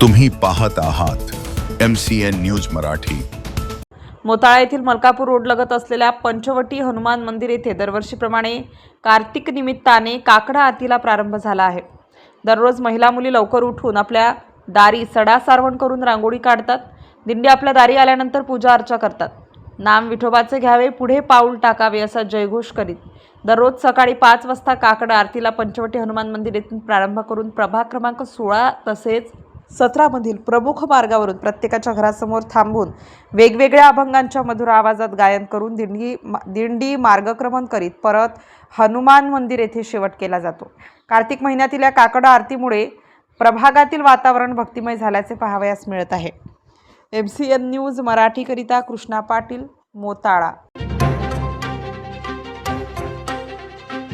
तुम्ही पाहत आहात M C N news Marathi. Motala येथील मलकापूर रोड लगत असलेल्या पंचवटी हनुमान मंदिर येथे दरवर्षीप्रमाणे कार्तिक निमित्ताने काकडा आरतीला प्रारंभ झाला आहे. दररोज महिला मुली लवकर उठून आपल्या दारी सडा सारवण करून रांगोळी काढतात. दिंडी आपल्या दारी आल्यानंतर पूजा अर्चा करतात. नाम विठोबाचे घ्यावे पुढे पाऊल टाकावे असा जयघोष करीत दररोज सकाळी पाच वाजता काकड आरतीला पंचवटी हनुमान मंदिर येथून प्रारंभ करून प्रभाग क्रमांक सोळा तसेच सतरामधील प्रमुख मार्गावरून प्रत्येकाच्या घरासमोर थांबून वेगवेगळ्या अभंगांच्या मधुर आवाजात गायन करून दिंडी दिंडी मार्गक्रमण करीत परत हनुमान मंदिर येथे शेवट केला जातो. कार्तिक महिन्यातील या काकड आरतीमुळे प्रभागातील वातावरण भक्तिमय झाल्याचे पाहावयास मिळत आहे. एम सी एन न्यूज मराठीकरिता कृष्णा पाटील मोताळा.